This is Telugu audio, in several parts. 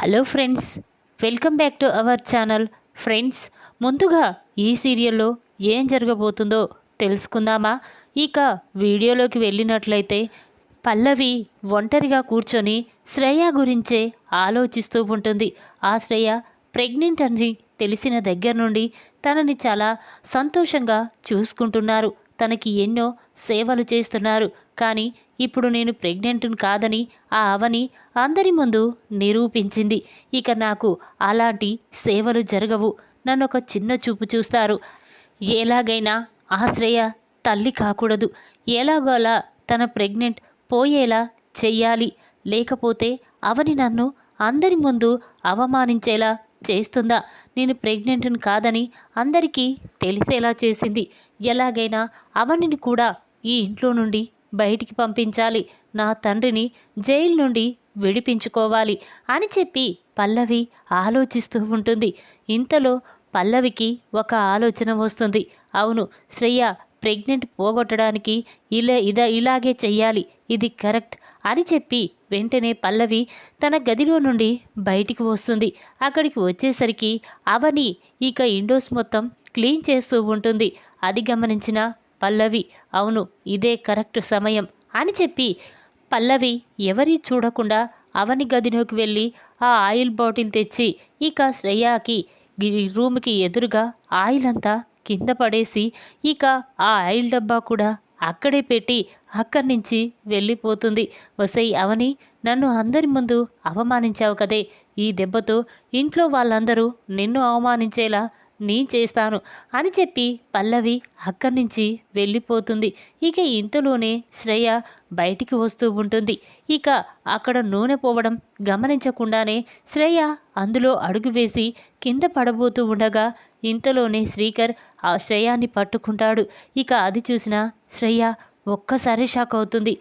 Hello friends welcome back to our channel friends ముందుగా ఈ సీరియల్లో ఏం జరగబోతుందో తెలుసుకుందామా? ఇక వీడియోలోకి వెళ్ళినట్లయితే పల్లవి ఒంటరిగా కూర్చొని శ్రేయ గురించే ఆలోచిస్తూ ఉంటుంది. ఆ శ్రేయ ప్రెగ్నెంట్ అని తెలిసిన దగ్గర నుండి తనని చాలా సంతోషంగా చూసుకుంటున్నారు. తనకి ఎన్నో సేవలు చేస్తున్నారు. కానీ ఇప్పుడు నేను ప్రెగ్నెంట్ని కాదని ఆ అవని అందరి ముందు నిరూపించింది. ఇక నాకు అలాంటి సేవలు జరగవు. నన్ను ఒక చిన్న చూపు చూస్తారు. ఎలాగైనా ఆశ్రయ తల్లి కాకూడదు. ఎలాగోలా తన ప్రెగ్నెంట్ పోయేలా చెయ్యాలి. లేకపోతే అవని నన్ను అందరి ముందు అవమానించేలా చేస్తుందా? నేను ప్రెగ్నెంట్ని కాదని అందరికీ తెలిసేలా చేసింది. ఎలాగైనా అవనిని కూడా ఈ ఇంట్లో నుండి బయటికి పంపించాలి. నా తండ్రిని జైలు నుండి విడిపించుకోవాలి అని చెప్పి పల్లవి ఆలోచిస్తూ ఉంటుంది. ఇంతలో పల్లవికి ఒక ఆలోచన వస్తుంది. అవును శ్రేయ ప్రెగ్నెంట్ పోగొట్టడానికి ఇలా ఇద ఇలాగే చెయ్యాలి. ఇది కరెక్ట్ అని చెప్పి వెంటనే పల్లవి తన గదిలో నుండి బయటికి వస్తుంది. అక్కడికి వచ్చేసరికి అవని ఇక ఇండోస్ మొత్తం క్లీన్ చేస్తూ ఉంటుంది. అది గమనించిన పల్లవి అవును ఇదే కరెక్ట్ సమయం అని చెప్పి పల్లవి ఎవరి చూడకుండా అవని గదిలోకి వెళ్ళి ఆ ఆయిల్ బాటిల్ తెచ్చి ఇక శ్రేయాకి రూమ్కి ఎదురుగా ఆయిల్ అంతా కింద పడేసి ఇక ఆ ఆయిల్ డబ్బా కూడా అక్కడే పెట్టి అక్కడి నుంచి వెళ్ళిపోతుంది. వసై అవని నన్ను అందరి ముందు అవమానించావు కదే. ఈ దెబ్బతో ఇంట్లో వాళ్ళందరూ నిన్ను అవమానించేలా నేను చేస్తాను అని చెప్పి పల్లవి అక్కడి నుంచి వెళ్ళిపోతుంది. ఇక ఇంతలోనే శ్రేయ బయటికి వస్తూ ఉంటుంది. ఇక అక్కడ నూనె పోవడం గమనించకుండానే శ్రేయ అందులో అడుగు వేసి కింద పడబోతూ ఉండగా ఇంతలోనే శ్రీకర్ ఆ శ్రేయాన్ని పట్టుకుంటాడు. ఇక అది చూసిన శ్రేయ ఒక్కసారి షాక్ అవుతుంది.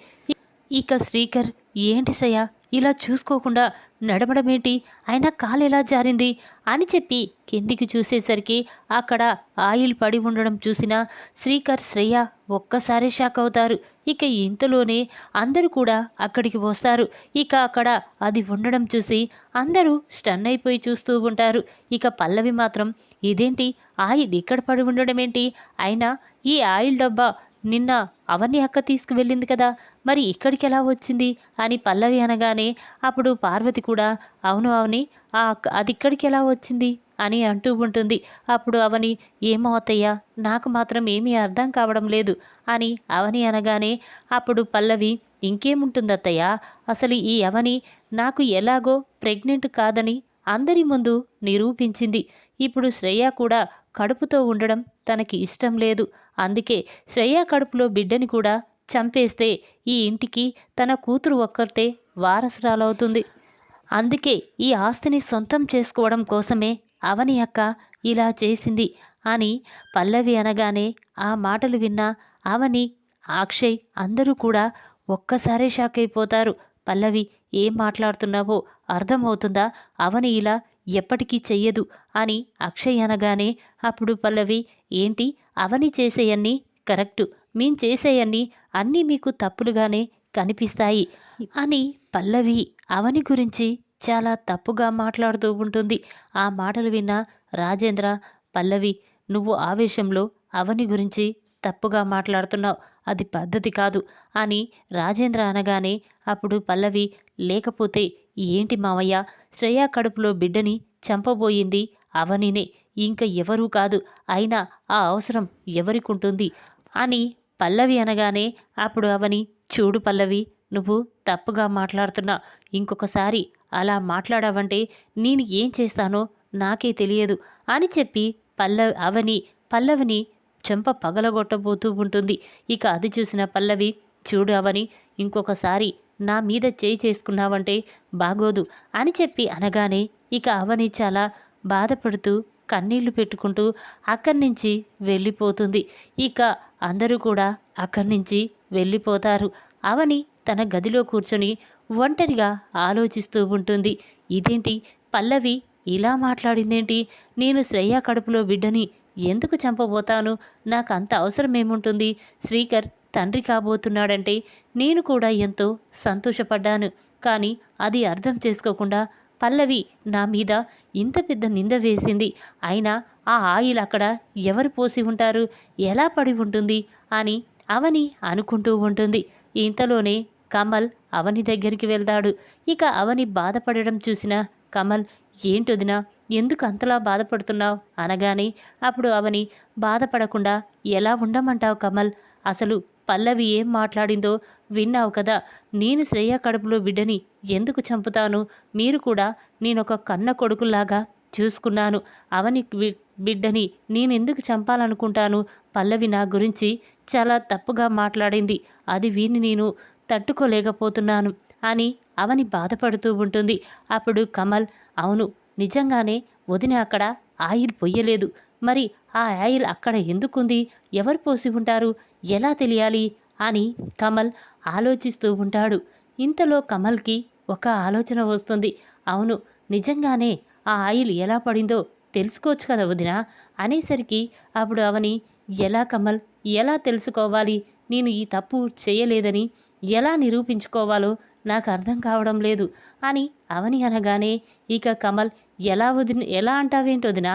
ఇక శ్రీకర్ ఏంటి శ్రేయ? ఇలా చూసుకోకుండా నడవడమేంటి అయినా కాలు ఎలా జారింది? అని చెప్పి కిందికి చూసేసరికి అక్కడ ఆయిల్ పడి ఉండడం చూసిన శ్రీకర్ శ్రేయ ఒక్కసారి షాక్ అవుతారు. ఇక ఇంతలోనే అందరూ కూడా అక్కడికి వస్తారు. ఇక అక్కడ అది ఉండడం చూసి అందరూ స్టన్ అయిపోయి చూస్తూ ఉంటారు. ఇక పల్లవి మాత్రం ఇదేంటి? ఆయిల్ ఇక్కడ పడి ఉండడం ఏంటి అయినా ఈ ఆయిల్ డబ్బా నిన్న అవన్నీ అక్క తీసుకువెళ్ళింది కదా మరి ఇక్కడికి ఎలా వచ్చింది? అని పల్లవి అనగానే అప్పుడు పార్వతి కూడా అవును అవని ఆ అక్క- అది ఇక్కడికి ఎలా వచ్చింది? అని అంటూ ఉంటుంది. అప్పుడు అవని ఏమో అత్తయ్య నాకు మాత్రం ఏమీ అర్థం కావడం లేదు అని అవని అనగానే అప్పుడు పల్లవి ఇంకేముంటుంది అత్తయ్య? అసలు ఈ అవని నాకు ఎలాగో ప్రెగ్నెంట్ కాదని అందరి ముందు నిరూపించింది. ఇప్పుడు శ్రేయ కూడా కడుపుతో ఉండడం తనకి ఇష్టం లేదు. అందుకే శ్రేయ కడుపులో బిడ్డని కూడా చంపేస్తే ఈ ఇంటికి తన కూతురు ఒక్కరితే వారసురాలవుతుంది. అందుకే ఈ ఆస్తిని సొంతం చేసుకోవడం కోసమే అవని అక్క ఇలా చేసింది అని పల్లవి అనగానే ఆ మాటలు విన్న అవని అక్షయ్ అందరూ కూడా ఒక్కసారే షాక్ అయిపోతారు. పల్లవి ఏం మాట్లాడుతున్నావో? అర్థమవుతుందా? అవని ఇలా ఎప్పటికీ చెయ్యదు అని అక్షయ్ అనగానే అప్పుడు పల్లవి ఏంటి? అవని చేసేయన్ని? కరెక్టు. మేం చేసేయన్ని? అన్నీ మీకు తప్పులుగానే కనిపిస్తాయి అని పల్లవి అవని గురించి చాలా తప్పుగా మాట్లాడుతూ ఉంటుంది. ఆ మాటలు విన్న రాజేంద్ర పల్లవి నువ్వు ఆవేశంలో అవని గురించి తప్పుగా మాట్లాడుతున్నావు. అది పద్ధతి కాదు అని రాజేంద్ర అనగానే అప్పుడు పల్లవి లేకపోతే ఏంటి మావయ్య? శ్రేయా కడుపులో బిడ్డని చంపబోయింది. అవనినే ఇంకా ఎవరూ కాదు. అయినా ఆ అవసరం ఎవరికుంటుంది? అని పల్లవి అనగానే అప్పుడు అవని చూడు పల్లవి నువ్వు తప్పుగా మాట్లాడుతున్నా. ఇంకొకసారి అలా మాట్లాడావంటే నేను ఏం చేస్తానో నాకే తెలియదు అని చెప్పి పల్లవి అవని పల్లవిని చెంప పగలగొట్టబోతూ ఉంటుంది. ఇక అది చూసిన పల్లవి చూడు అవని ఇంకొకసారి నా మీద చేయి చేసుకున్నావంటే బాగోదు అని చెప్పి అనగానే ఇక అవని చాలా బాధపడుతూ కన్నీళ్ళు పెట్టుకుంటూ అక్కడి నుంచి వెళ్ళిపోతుంది. ఇక అందరూ కూడా అక్కడి నుంచి వెళ్ళిపోతారు. అవని తన గదిలో కూర్చొని ఒంటరిగా ఆలోచిస్తూ ఉంటుంది. ఇదేంటి? పల్లవి ఇలా మాట్లాడిందేంటి? నేను శ్రేయ కడుపులో బిడ్డని ఎందుకు చంపబోతాను? నాకు అంత అవసరం ఏముంటుంది శ్రీకర్ తండ్రి కాబోతున్నాడంటే నేను కూడా ఎంతో సంతోషపడ్డాను. కానీ అది అర్థం చేసుకోకుండా పల్లవి నా మీద ఇంత పెద్ద నింద వేసింది. అయినా ఆ ఆయిల్ అక్కడ ఎవరు పోసి ఉంటారు? ఎలా పడి ఉంటుంది? అని అవని అనుకుంటూ ఉంటుంది. ఇంతలోనే కమల్ అవని దగ్గరికి వెళ్తాడు. ఇక అవని బాధపడడం చూసిన కమల్ ఏంటొదినా ఎందుకు అంతలా బాధపడుతున్నావు? అనగానే అప్పుడు అవని బాధపడకుండా ఎలా ఉండమంటావు కమల్? అసలు పల్లవి ఏం మాట్లాడిందో విన్నావు కదా? నేను శ్రేయ కడుపులో బిడ్డని ఎందుకు చంపుతాను? మీరు కూడా నేనొక కన్న కొడుకులాగా చూసుకున్నాను. అవని బిడ్డని నేనెందుకు చంపాలనుకుంటాను? పల్లవి నా గురించి చాలా తప్పుగా మాట్లాడింది. అది వీని నేను తట్టుకోలేకపోతున్నాను అని అవని బాధపడుతూ ఉంటుంది. అప్పుడు కమల్ అవును నిజంగానే వదిన అక్కడ ఆయిల్ పొయ్యలేదు. మరి ఆ ఆయిల్ అక్కడ ఎందుకుంది? ఎవరు పోసి ఉంటారు? ఎలా తెలియాలి? అని కమల్ ఆలోచిస్తూ ఉంటాడు. ఇంతలో కమల్కి ఒక ఆలోచన వస్తుంది. అవును నిజంగానే ఆ ఆయిల్ ఎలా పడిందో తెలుసుకోవచ్చు కదా వదిన? అనేసరికి అప్పుడు అవని ఎలా కమల్ ఎలా తెలుసుకోవాలి? నేను ఈ తప్పు చేయలేదని ఎలా నిరూపించుకోవాలో నాకు అర్థం కావడం లేదు అని అవని అనగానే ఇక కమల్ ఎలా వదిన ఎలా అంటావేంటొదినా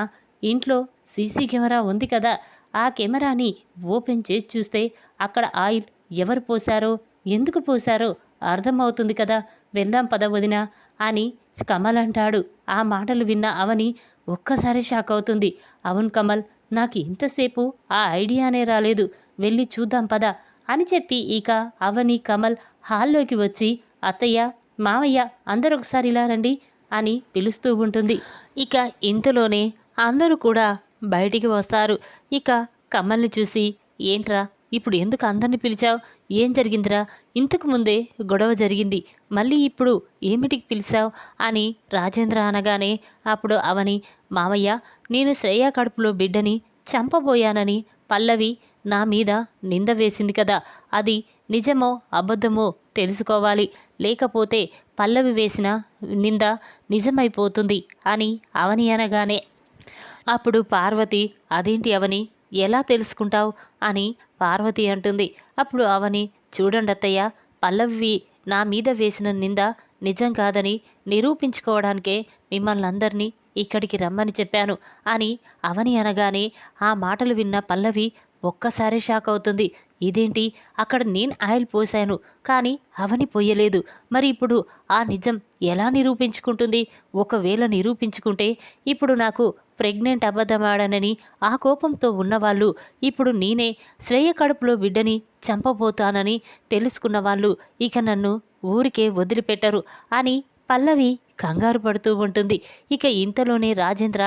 ఇంట్లో సీసీ కెమెరా ఉంది కదా ఆ కెమెరాని ఓపెన్ చేసి చూస్తే అక్కడ ఆయిల్ ఎవరు పోశారో ఎందుకు పోశారో అర్థమవుతుంది కదా వెళ్దాం పద వదినా అని కమల్ అంటాడు. ఆ మాటలు విన్న అవని ఒక్కసారి షాక్ అవుతుంది. అవును కమల్ నాకు ఇంతసేపు ఆ ఐడియానే రాలేదు. వెళ్ళి చూద్దాం పద అని చెప్పి ఇక అవని కమల్ హాల్లోకి వచ్చి అత్తయ్య మావయ్య అందరూ ఒకసారి ఇలా రండి అని పిలుస్తూ ఉంటుంది. ఇక ఇంతలోనే అందరూ కూడా బయటికి వస్తారు. ఇక కమల్ని చూసి ఏంట్రా ఇప్పుడు ఎందుకు అందరిని పిలిచావు? ఏం జరిగిందిరా? ఇంతకు ముందే గొడవ జరిగింది. మళ్ళీ ఇప్పుడు ఏమిటికి పిలిచావు? అని రాజేంద్ర అనగానే అప్పుడు అవని మామయ్య నేను శ్రేయ కడుపులో బిడ్డని చంపబోయానని పల్లవి నా మీద నింద వేసింది కదా. అది నిజమో అబద్ధమో తెలుసుకోవాలి. లేకపోతే పల్లవి వేసిన నింద నిజమైపోతుంది అని అవని అనగానే అప్పుడు పార్వతి అదేంటి అవని? ఎలా తెలుసుకుంటావు? అని పార్వతి అంటుంది. అప్పుడు అవని చూడండత్తయ్య పల్లవి నా మీద వేసిన నింద నిజం కాదని నిరూపించుకోవడానికే మిమ్మల్ని అందరినీ ఇక్కడికి రమ్మని చెప్పాను అని అవని అనగానే ఆ మాటలు విన్న పల్లవి ఒక్కసారి షాక్ అవుతుంది. ఇదేంటి? అక్కడ నేను ఆయిల్ పోశాను కానీ అవని పోయలేదు. మరి ఇప్పుడు ఆ నిజం ఎలా నిరూపించుకుంటుంది? ఒకవేళ నిరూపించుకుంటే ఇప్పుడు నాకు ప్రెగ్నెంట్ అబద్ధమాడనని ఆ కోపంతో ఉన్నవాళ్ళు ఇప్పుడు నేనే శ్రేయ కడుపులో బిడ్డని చంపబోతానని తెలుసుకున్న వాళ్ళు ఇక నన్ను ఊరికే వదిలిపెట్టరు అని పల్లవి కంగారు పడుతూ ఉంటుంది. ఇక ఇంతలోనే రాజేంద్ర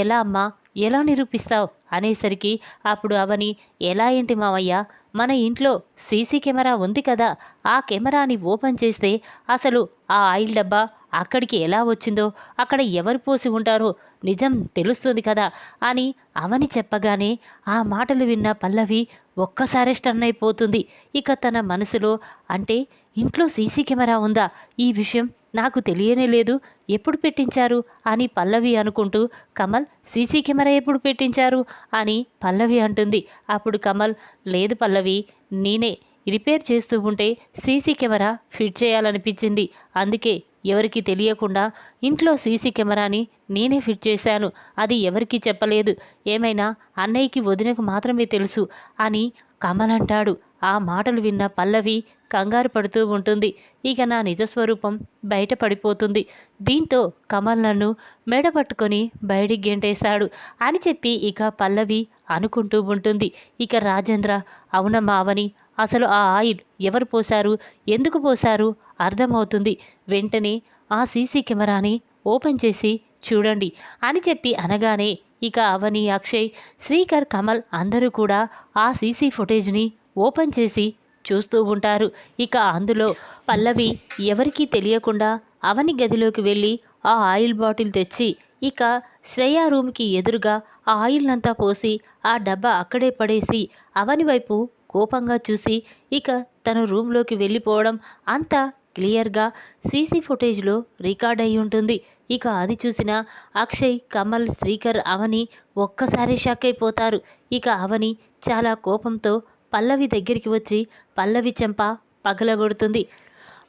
ఎలా అమ్మా? ఎలా నిరూపిస్తావు? అనేసరికి అప్పుడు అవని ఎలా ఏంటి మావయ్య? మన ఇంట్లో సీసీ కెమెరా ఉంది కదా ఆ కెమెరాని ఓపెన్ చేస్తే అసలు ఆ ఆయిల్ డబ్బా అక్కడికి ఎలా వచ్చిందో అక్కడ ఎవరు పోసి ఉంటారో నిజం తెలుస్తుంది కదా అని అవని చెప్పగానే ఆ మాటలు విన్న పల్లవి ఒక్కసారి స్టన్ అయిపోతుంది. ఇక తన మనసులో అంటే ఇంట్లో సీసీ కెమెరా ఉందా? ఈ విషయం నాకు తెలియనే లేదు. ఎప్పుడు పెట్టించారు? అని పల్లవి అనుకుంటూ కమల్ సీసీ కెమెరా ఎప్పుడు పెట్టించారు? అని పల్లవి అంటుంది. అప్పుడు కమల్ లేదు పల్లవి నేనే రిపేర్ చేస్తూ ఉంటే సీసీ కెమెరా ఫిట్ చేయాలనిపించింది. అందుకే ఎవరికి తెలియకుండా ఇంట్లో సీసీ కెమెరాని నేనే ఫిట్ చేశాను. అది ఎవరికీ చెప్పలేదు. ఏమైనా అన్నయ్యకి వదినకు మాత్రమే తెలుసు అని కమల్ అంటాడు. ఆ మాటలు విన్న పల్లవి కంగారు పడుతూ ఉంటుంది. ఇక నా నిజస్వరూపం బయట పడిపోతుంది దీంతో కమల్ నన్ను మెడ పట్టుకొని బయటికి గెంటేశాడు అని చెప్పి ఇక పల్లవి అనుకుంటూ ఉంటుంది. ఇక రాజేంద్ర అవునమ్మా అవని అసలు ఆ ఆయిల్ ఎవరు పోశారు? ఎందుకు పోశారు? అర్థమవుతుంది. వెంటనే ఆ సీసీ కెమెరాని ఓపెన్ చేసి చూడండి అని చెప్పి అనగానే ఇక అవని అక్షయ్ శ్రీకర్ కమల్ అందరూ కూడా ఆ సీసీ ఫుటేజ్ని ఓపెన్ చేసి చూస్తూ ఉంటారు. ఇక అందులో పల్లవి ఎవరికీ తెలియకుండా అవని గదిలోకి వెళ్ళి ఆ ఆయిల్ బాటిల్ తెచ్చి ఇక శ్రేయ రూమ్కి ఎదురుగా ఆ ఆయిల్నంతా పోసి ఆ డబ్బా అక్కడే పడేసి అవని వైపు కోపంగా చూసి ఇక తన రూమ్లోకి వెళ్ళిపోవడం అంతా క్లియర్గా సీసీ ఫుటేజ్లో రికార్డ్ అయి ఉంటుంది. ఇక అది చూసిన అక్షయ్ కమల్ శ్రీకర్ అవని ఒక్కసారి షాక్ అయిపోతారు. ఇక అవని చాలా కోపంతో పల్లవి దగ్గరికి వచ్చి పల్లవి చెంప పగలగొడుతుంది.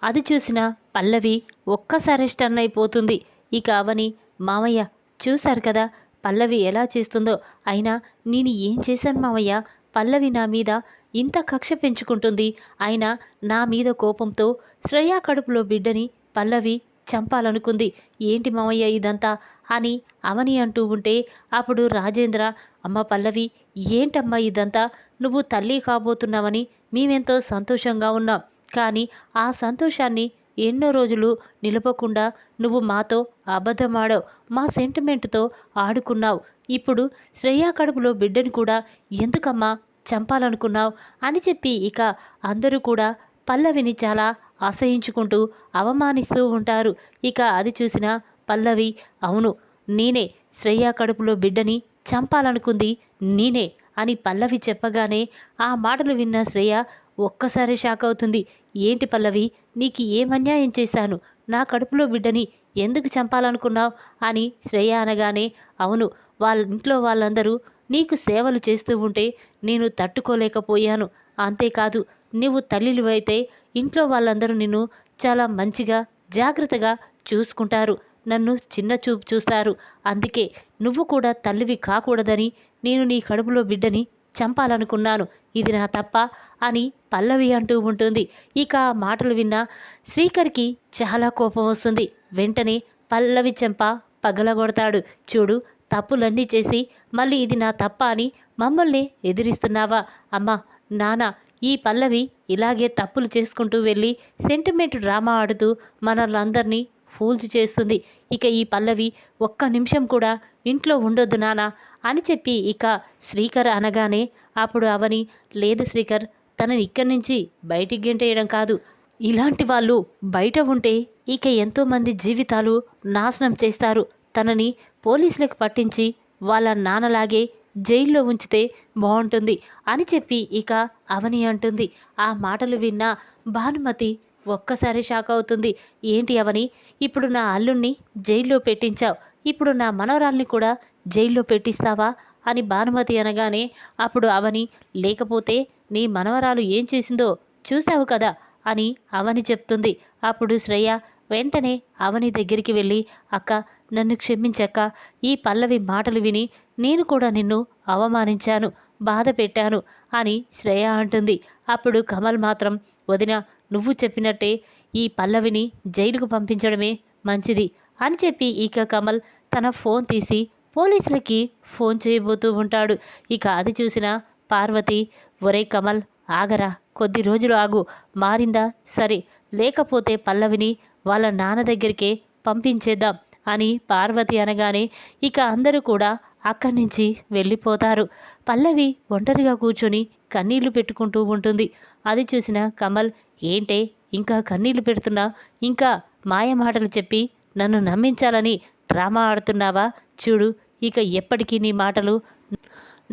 అది చూసిన పల్లవి ఒక్కసారి స్టన్ అయిపోతుంది. ఇక అవని మామయ్య చూశారు కదా పల్లవి ఎలా చేస్తుందో. అయినా నేను ఏం చేశాను మామయ్య పల్లవి నా మీద ఇంత కక్ష పెంచుకుంటుంది. అయినా నా మీద కోపంతో శ్రేయా కడుపులో బిడ్డని పల్లవి చంపాలనుకుంది. ఏంటి మామయ్య ఇదంతా? అని అవని అంటూ ఉంటే అప్పుడు రాజేంద్ర అమ్మ పల్లవి ఏంటమ్మా ఇదంతా? నువ్వు తల్లి కాబోతున్నావని మేమెంతో సంతోషంగా ఉన్నాం. కానీ ఆ సంతోషాన్ని ఎన్నో రోజులు నిలపకుండా నువ్వు మాతో అబద్ధమాడావు. మా సెంటిమెంట్తో ఆడుకున్నావు. ఇప్పుడు శ్రేయా కడుపులో బిడ్డని కూడా ఎందుకమ్మా చంపాలనుకున్నావు? అని చెప్పి ఇక అందరూ కూడా పల్లవిని చాలా అసహించుకుంటూ అవమానిస్తూ ఉంటారు. ఇక అది చూసిన పల్లవి అవును నేనే శ్రేయా కడుపులో బిడ్డని చంపాలనుకుంది నేనే అని పల్లవి చెప్పగానే ఆ మాటలు విన్న శ్రేయ ఒక్కసారి షాక్ అవుతుంది. ఏంటి పల్లవి నీకు ఏం అన్యాయం చేశాను? నా కడుపులో బిడ్డని ఎందుకు చంపాలనుకున్నావు? అని శ్రేయ అనగానే అవును వాళ్ళ ఇంట్లో వాళ్ళందరూ నీకు సేవలు చేస్తూ ఉంటే నేను తట్టుకోలేకపోయాను. అంతేకాదు నువ్వు తల్లిలు అయితే ఇంట్లో వాళ్ళందరూ నిన్ను చాలా మంచిగా జాగ్రత్తగా చూసుకుంటారు. నన్ను చిన్న చూపు చూస్తారు అందుకే నువ్వు కూడా తల్లివి కాకూడదని నేను నీ కడుపులో బిడ్డని చంపాలనుకున్నాను. ఇది నా తప్ప అని పల్లవి అంటూ ఉంటుంది. ఇక ఆ మాటలు విన్న శ్రీకర్కి చాలా కోపం వస్తుంది. వెంటనే పల్లవి చెంప పగలగొడతాడు. చూడు తప్పులన్నీ చేసి మళ్ళీ ఇది నా తప్ప అని మమ్మల్ని ఎదిరిస్తున్నావా? అమ్మా నాన్న ఈ పల్లవి ఇలాగే తప్పులు చేసుకుంటూ వెళ్ళి సెంటిమెంట్ డ్రామా ఆడుతూ మనల్ని ఫూల్స్ చేస్తుంది. ఇక ఈ పల్లవి ఒక్క నిమిషం కూడా ఇంట్లో ఉండొద్దు నానా అని చెప్పి ఇక శ్రీకర్ అనగానే అప్పుడు అవని లేదు శ్రీకర్ తనని ఇక్కడి నుంచి బయటికి గెంటేయడం కాదు. ఇలాంటి వాళ్ళు బయట ఉంటే ఇక ఎంతోమంది జీవితాలు నాశనం చేస్తారు. తనని పోలీసులకు పట్టించి వాళ్ళ నాన్నలాగే జైల్లో ఉంచితే బాగుంటుంది అని చెప్పి ఇక అవని అంటుంది. ఆ మాటలు విన్న భానుమతి ఒక్కసారి షాక్ అవుతుంది. ఏంటి అవని? ఇప్పుడు నా అల్లుణ్ణి జైల్లో పెట్టించావు. ఇప్పుడు నా మనవరాల్ని కూడా జైల్లో పెట్టిస్తావా? అని భానుమతి అనగానే అప్పుడు అవని లేకపోతే నీ మనవరాలు ఏం చేసిందో చూసావు కదా అని అవని చెప్తుంది. అప్పుడు శ్రేయ వెంటనే అవని దగ్గరికి వెళ్ళి అక్క నన్ను క్షమించక్క. ఈ పల్లవి మాటలు విని నేను కూడా నిన్ను అవమానించాను బాధ పెట్టాను అని శ్రేయ అంటుంది. అప్పుడు కమల్ మాత్రం వదిన నువ్వు చెప్పినట్టే ఈ పల్లవిని జైలుకు పంపించడమే మంచిది అని చెప్పి ఇక కమల్ తన ఫోన్ తీసి పోలీసులకి ఫోన్ చేయబోతూ ఉంటాడు. ఇక అది చూసిన పార్వతి ఒరే కమల్ ఆగరా కొద్ది రోజులు ఆగు మారిందా? సరే లేకపోతే పల్లవిని వాళ్ళ నాన్న దగ్గరికే పంపించేద్దాం అని పార్వతి అనగానే ఇక అందరూ కూడా అక్కడి నుంచి వెళ్ళిపోతారు. పల్లవి ఒంటరిగా కూర్చొని కన్నీళ్ళు పెట్టుకుంటూ ఉంటుంది. అది చూసిన కమల్ ఏంటే ఇంకా కన్నీళ్ళు పెడుతున్నా? ఇంకా మాయ మాటలు చెప్పి నన్ను నమ్మించాలని డ్రామా ఆడుతున్నావా? చూడు ఇక ఎప్పటికీ నీ మాటలు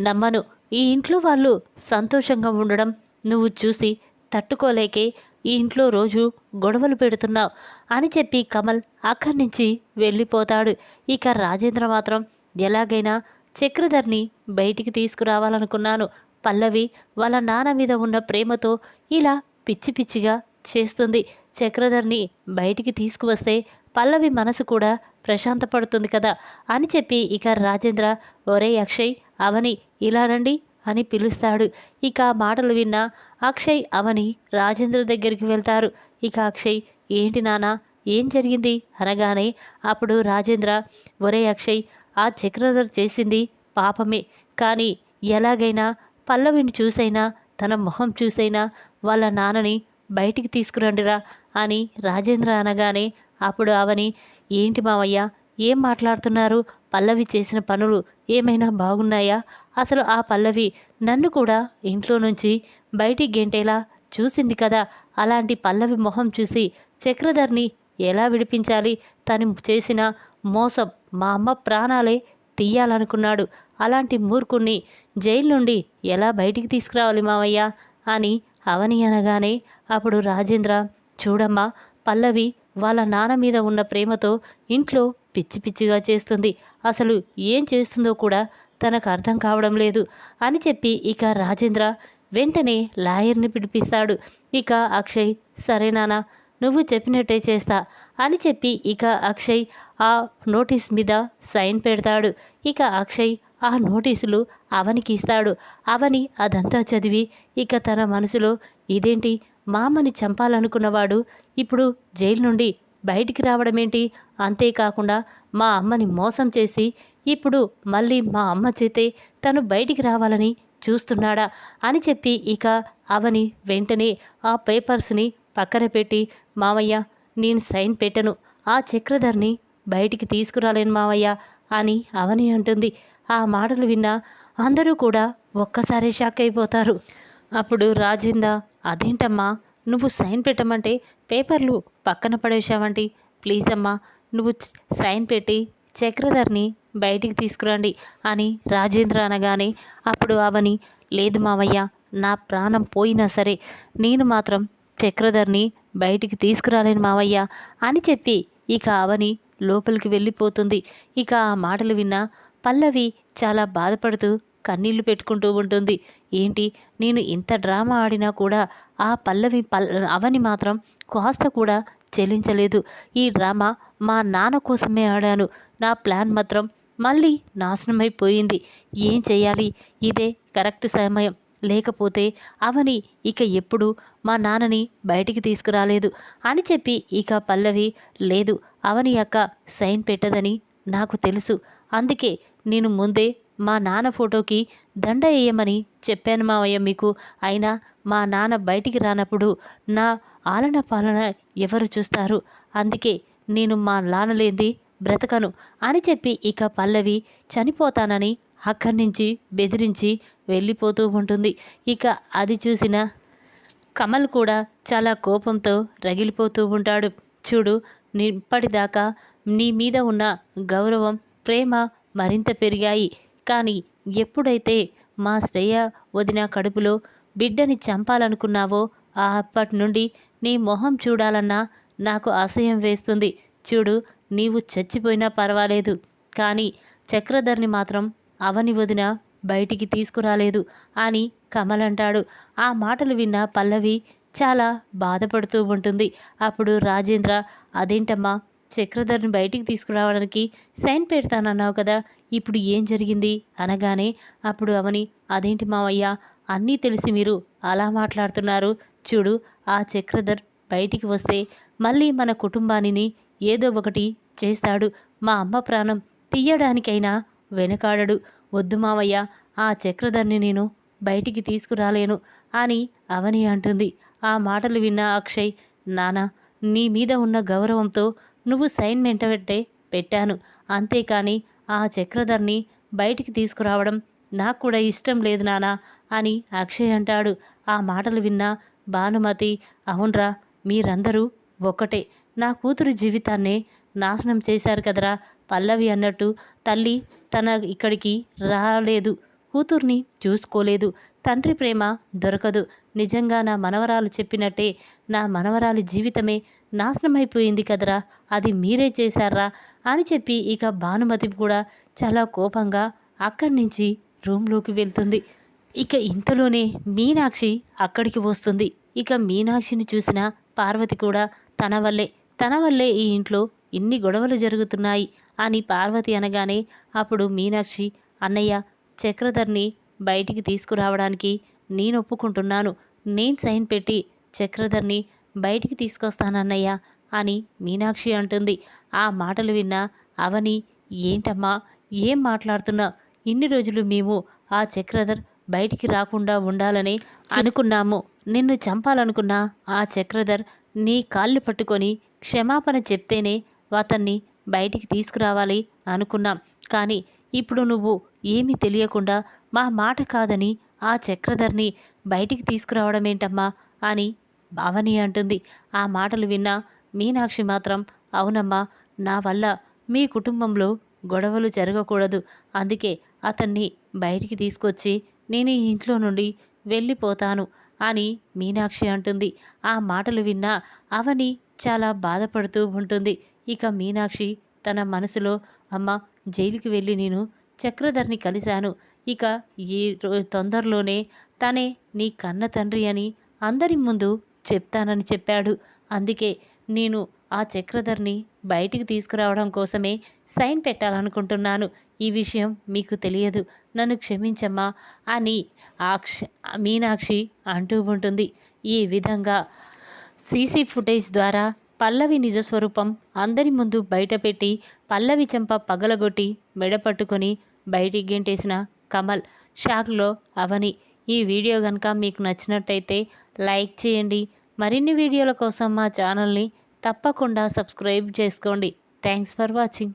నమ్మను. ఈ ఇంట్లో వాళ్ళు సంతోషంగా ఉండడం నువ్వు చూసి తట్టుకోలేకే ఈ ఇంట్లో రోజు గొడవలు పెడుతున్నావు అని చెప్పి కమల్ అక్కడి నుంచి వెళ్ళిపోతాడు. ఇక రాజేంద్ర మాత్రం ఎలాగైనా చక్రధర్ని బయటికి తీసుకురావాలనుకున్నాను. పల్లవి వాళ్ళ నాన్న మీద ఉన్న ప్రేమతో ఇలా పిచ్చి పిచ్చిగా చేస్తుంది. చక్రధర్ని బయటికి తీసుకువస్తే పల్లవి మనసు కూడా ప్రశాంతపడుతుంది కదా అని చెప్పి ఇక రాజేంద్ర ఒరే అక్షయ్ అవని ఇలా రండి అని పిలుస్తాడు. ఇక మాటలు విన్న అక్షయ్ అవని రాజేంద్ర దగ్గరికి వెళ్తారు. ఇక అక్షయ్ ఏంటి నానా ఏం జరిగింది? అనగానే అప్పుడు రాజేంద్ర ఒరే అక్షయ్ ఆ చక్రధర్ చేసింది పాపమే. కానీ ఎలాగైనా పల్లవిని చూసైనా తన మొహం చూసైనా వాళ్ళ నాన్నని బయటికి తీసుకురండిరా అని రాజేంద్ర అనగానే అప్పుడు అవని ఏంటి మావయ్య ఏం మాట్లాడుతున్నారు? పల్లవి చేసిన పనులు ఏమైనా బాగున్నాయా? అసలు ఆ పల్లవి నన్ను కూడా ఇంట్లో నుంచి బయటికి గెంటేలా చూసింది కదా. అలాంటి పల్లవి మొహం చూసి చక్రధర్ని ఎలా విడిపించాలి? తను చేసిన మోసం. మా అమ్మ ప్రాణాలే తీయాలనుకున్నాడు. అలాంటి మూర్ఖుణ్ణి జైలు నుండి ఎలా బయటికి తీసుకురావాలి మావయ్య? అని అవని అనగానే అప్పుడు రాజేంద్ర చూడమ్మా పల్లవి వాళ్ళ నాన్న మీద ఉన్న ప్రేమతో ఇంట్లో పిచ్చి పిచ్చిగా చేస్తుంది. అసలు ఏం చేస్తుందో కూడా తనకు అర్థం కావడం లేదు. అని చెప్పి ఇక రాజేంద్ర వెంటనే లాయర్ని పిలిపిస్తాడు. ఇక అక్షయ్ సరే నాన్న నువ్వు చెప్పినట్టే చేస్తా. అని చెప్పి ఇక అక్షయ్ ఆ నోటీస్ మీద సైన్ పెడతాడు. ఇక అక్షయ్ ఆ నోటీసులు అవనికి ఇస్తాడు. అవని అదంతా చదివి ఇక తన మనసులో ఇదేంటి? మామని చంపాలనుకున్నవాడు ఇప్పుడు జైలు నుండి బయటికి రావడమేంటి? అంతేకాకుండా మా అమ్మని మోసం చేసి ఇప్పుడు మళ్ళీ మా అమ్మ చేతే తను బయటికి రావాలని చూస్తున్నాడా? అని చెప్పి ఇక అవని వెంటనే ఆ పేపర్స్ని పక్కన పెట్టి మామయ్య నేను సైన్ పెట్టను. ఆ చక్రధర్ని బయటికి తీసుకురాలేను మావయ్య అని అవని అంటుంది. ఆ మాటలు విన్నా అందరూ కూడా ఒక్కసారి షాక్ అయిపోతారు. అప్పుడు రాజింద అదేంటమ్మా? నువ్వు సైన్ పెట్టమంటే పేపర్లు పక్కన పడేసావంటి ప్లీజ్ అమ్మా నువ్వు సైన్ పెట్టి చక్రధర్ని బయటికి తీసుకురండి అని రాజేంద్ర అనగానే అప్పుడు అవని లేదు మావయ్య నా ప్రాణం పోయినా సరే నేను మాత్రం చక్రధర్ని బయటికి తీసుకురాలేను మావయ్య అని చెప్పి ఇక అవని లోపలికి వెళ్ళిపోతుంది. ఇక ఆ మాటలు విన్న పల్లవి చాలా బాధపడుతూ కన్నీళ్ళు పెట్టుకుంటూ ఉంటుంది. ఏంటి? నేను ఇంత డ్రామా ఆడినా కూడా ఆ పల్లవి పల్ అవని మాత్రం కాస్త కూడా చెల్లించలేదు ఈ డ్రామా మా నాన్న కోసమే ఆడాను. నా ప్లాన్ మాత్రం మళ్ళీ నాశనమైపోయింది. ఏం చేయాలి? ఇదే కరెక్ట్ సమయం. లేకపోతే అవని ఇక ఎప్పుడు మా నాన్నని బయటికి తీసుకురాలేదు అని చెప్పి ఇక పల్లవి లేదు అవని అక్క సైన్ పెట్టదని నాకు తెలుసు. అందుకే నేను ముందే మా నాన్న ఫోటోకి దండ వేయమని చెప్పాను మావయ్య మీకు. అయినా మా నాన్న బయటికి రానప్పుడు నా ఆలన పాలన ఎవరు చూస్తారు? అందుకే నేను మా నాన్న లేనిది బ్రతకను అని చెప్పి ఇక పల్లవి చనిపోతానని అక్కడి నుంచి బెదిరించి వెళ్ళిపోతూ ఉంటుంది. ఇక అది చూసిన కమల్ కూడా చాలా కోపంతో రగిలిపోతూ ఉంటాడు. చూడు నిప్పటిదాకా ఇప్పటిదాకా నీ మీద ఉన్న గౌరవం ప్రేమ మరింత పెరిగాయి. కానీ ఎప్పుడైతే మా శ్రేయ వదిన కడుపులో బిడ్డని చంపాలనుకున్నావో ఆ అప్పటి నుండి నీ మొహం చూడాలన్నా నాకు అసహ్యం వేస్తుంది. చూడు నీవు చచ్చిపోయినా పర్వాలేదు. కానీ చక్రధర్ని మాత్రం అవని వదిన బయటికి తీసుకురాలేదు అని కమల్ అంటాడు ఆ మాటలు విన్న పల్లవి చాలా బాధపడుతూ ఉంటుంది. అప్పుడు రాజేంద్ర అదేంటమ్మా చక్రధర్ని బయటికి తీసుకురావడానికి సైన్ పెడతానన్నావు కదా ఇప్పుడు ఏం జరిగింది? అనగానే అప్పుడు అవని అదేంటి మావయ్య అన్నీ తెలిసి మీరు అలా మాట్లాడుతున్నారు. చూడు ఆ చక్రధర్ బయటికి వస్తే మళ్ళీ మన కుటుంబానిని ఏదో ఒకటి చేస్తాడు. మా అమ్మ ప్రాణం తీయడానికైనా వెనకాడడు. వద్దు మావయ్య ఆ చక్రధర్ని నేను బయటికి తీసుకురాలేను అని అవని అంటుంది. ఆ మాటలు విన్న అక్షయ్ నానా నీ మీద ఉన్న గౌరవంతో నువ్వు సైన్ వెంటబెట్టే పెట్టాను. అంతేకాని ఆ చక్రధర్ని బయటికి తీసుకురావడం నాకు కూడా ఇష్టం లేదు నానా అని అక్షయ్ అంటాడు. ఆ మాటలు విన్న భానుమతి అవునరా మీరందరూ ఒక్కటే. నా కూతురు జీవితాన్నే నాశనం చేశారు కదరా పల్లవి అన్నట్టు తల్లి తన ఇక్కడికి రాలేదు. కూతుర్ని చూసుకోలేదు. తండ్రి ప్రేమ దొరకదు. నిజంగా నా మనవరాలు చెప్పినట్టే నా మనవరాలి జీవితమే నాశనమైపోయింది కదరా. అది మీరే చేశారా? అని చెప్పి ఇక భానుమతి కూడా చాలా కోపంగా అక్కడి నుంచి రూమ్లోకి వెళ్తుంది. ఇక ఇంతలోనే మీనాక్షి అక్కడికి వస్తుంది. ఇక మీనాక్షిని చూసిన పార్వతి కూడా తన వల్లే తన వల్లే ఈ ఇంట్లో ఇన్ని గొడవలు జరుగుతున్నాయి. అని పార్వతి అనగానే అప్పుడు మీనాక్షి అన్నయ్య చక్రధర్ని బయటికి తీసుకురావడానికి నేను ఒప్పుకుంటున్నాను. నేను సైన్ పెట్టి చక్రధర్ని బయటికి తీసుకొస్తానన్నయ్య అని మీనాక్షి అంటుంది. ఆ మాటలు విన్న అవని ఏంటమ్మా ఏం మాట్లాడుతున్నా? ఇన్ని రోజులు మేము ఆ చక్రధర్ బయటికి రాకుండా ఉండాలని అనుకున్నాము. నిన్ను చంపాలనుకున్న ఆ చక్రధర్ నీ కాళ్ళు పట్టుకొని క్షమాపణ చెప్తేనే అతన్ని బయటికి తీసుకురావాలి అనుకున్నాం. కానీ ఇప్పుడు నువ్వు ఏమీ తెలియకుండా మా మాట కాదని ఆ చక్రధర్ని బయటికి తీసుకురావడం ఏంటమ్మా అని అవని అంటుంది. ఆ మాటలు విన్న మీనాక్షి మాత్రం అవునమ్మా నా వల్ల మీ కుటుంబంలో గొడవలు జరగకూడదు. అందుకే అతన్ని బయటికి తీసుకొచ్చి నేను ఈ ఇంట్లో నుండి వెళ్ళిపోతాను అని మీనాక్షి అంటుంది. ఆ మాటలు విన్న అవని చాలా బాధపడుతూ ఉంటుంది. ఇక మీనాక్షి తన మనసులో అమ్మ జైలుకి వెళ్ళి నేను చక్రధర్ని కలిశాను. ఇక ఈ తొందరలోనే తనే నీ కన్న తండ్రి అని అందరి ముందు చెప్తానని చెప్పాడు. అందుకే నేను ఆ చక్రధర్ని బయటికి తీసుకురావడం కోసమే సైన్ పెట్టాలనుకుంటున్నాను. ఈ విషయం మీకు తెలియదు. నన్ను క్షమించమ్మా అని ఆక్ష మీనాక్షి అంటూ ఉంటుంది. ఈ విధంగా సీసీ ఫుటేజ్ ద్వారా పల్లవి నిజస్వరూపం అందరి ముందు బయటపెట్టి పల్లవి చెంప పగలగొట్టి మెడ పట్టుకొని బయటికి గెంటేసిన కమల్ షాక్లో అవని. ఈ వీడియో కనుక మీకు నచ్చినట్టయితే లైక్ చేయండి. మరిన్ని వీడియోల కోసం మా ఛానల్ని తప్పకుండా సబ్స్క్రైబ్ చేసుకోండి. Thanks for watching.